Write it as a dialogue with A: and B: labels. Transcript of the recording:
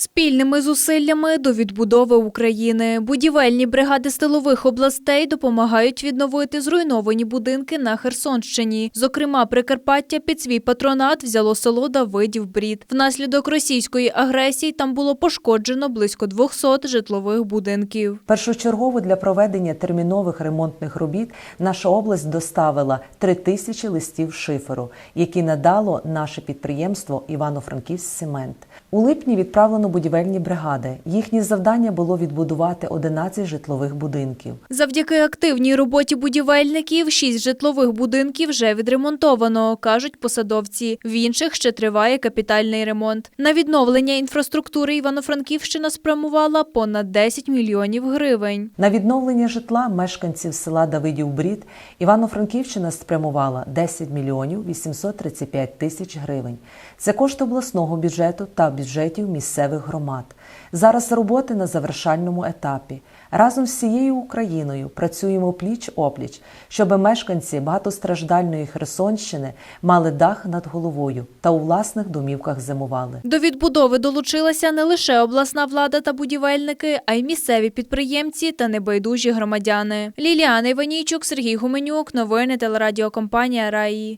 A: Спільними зусиллями до відбудови України будівельні бригади стилових областей допомагають відновити зруйновані будинки на Херсонщині. Зокрема, Прикарпаття під свій патронат взяло село Давидів Брід. Внаслідок російської агресії там було пошкоджено близько 200 житлових будинків.
B: Першочергово для проведення термінових ремонтних робіт наша область доставила 3 тисячі листів шиферу, які надало наше підприємство Івано-Франківськ Цемент. У липні відправлено будівельні бригади. Їхнє завдання було відбудувати 11 житлових будинків.
A: Завдяки активній роботі будівельників шість житлових будинків вже відремонтовано, кажуть посадовці. В інших ще триває капітальний ремонт. На відновлення інфраструктури Івано-Франківщина спрямувала понад 10 мільйонів гривень.
B: На відновлення житла мешканців села Давидів Брід Івано-Франківщина спрямувала 10 мільйонів 835 тисяч гривень. Це кошти обласного бюджету та бюджетів місцевих громад. Зараз роботи на завершальному етапі. Разом з всією Україною працюємо пліч опліч, щоб мешканці багатостраждальної Херсонщини мали дах над головою та у власних домівках зимували.
A: До відбудови долучилася не лише обласна влада та будівельники, а й місцеві підприємці та небайдужі громадяни. Ліліана Іванійчук, Сергій Гуменюк. Новини телерадіокомпанія Раї.